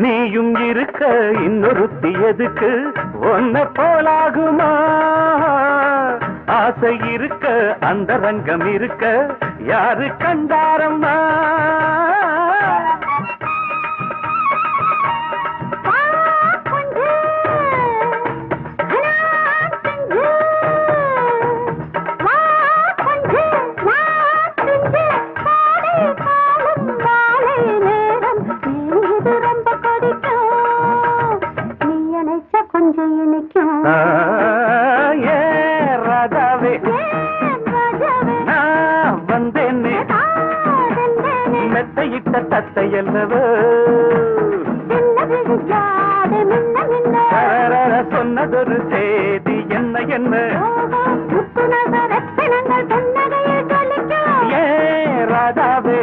நீயும் இருக்க இன்னொருத்தி எதுக்கு? ஒன்ன போலாகுமா? ஆசை இருக்க அந்த ரங்கம் இருக்க யாரு கண்டாரம்மா? ராதாவே நான் வந்தேன். மெத்தையிட்ட தத்தையல்லவோ சொன்னதொரு செய்தி என்ன என்ன? ஏ ராதாவே